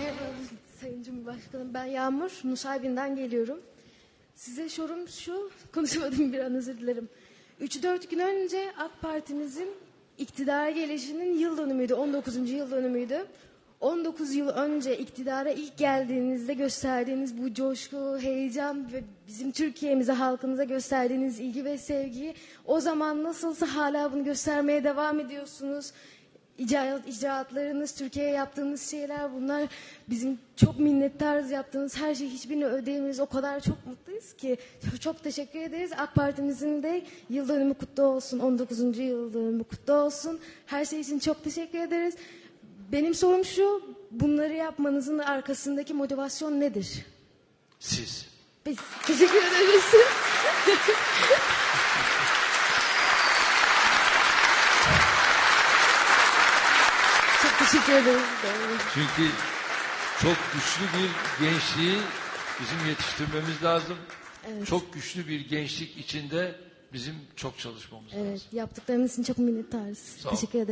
Merhaba Sayın Cumhurbaşkanım. Ben Yağmur, Nusaybin'den geliyorum. Size sorum şu, konuşamadım bir an özür dilerim. 3-4 gün önce AK Parti'mizin iktidara gelişinin yıl dönümüydü, 19. yıl dönümüydü. 19 yıl önce iktidara ilk geldiğinizde gösterdiğiniz bu coşku, heyecan ve bizim Türkiye'mize, halkımıza gösterdiğiniz ilgi ve sevgiyi o zaman nasılsa hala bunu göstermeye devam ediyorsunuz. İcraat, icraatlarınız, Türkiye'ye yaptığınız şeyler bunlar bizim çok minnettarız yaptığınız her şey hiçbirini ödeyemiyoruz. O kadar çok mutluyuz ki çok, çok teşekkür ederiz. AK Parti'mizin de yıl dönümü kutlu olsun. 19. yıl dönümü kutlu olsun. Her şey için çok teşekkür ederiz. Benim sorum şu, bunları yapmanızın arkasındaki motivasyon nedir? Siz. Biz teşekkür ederiz. çok teşekkür ederiz. Çünkü çok güçlü bir gençliği bizim yetiştirmemiz lazım. Evet. Çok güçlü bir gençlik içinde bizim çok çalışmamız lazım. Evet, yaptıklarınız için çok minnettarız. Teşekkür ederiz.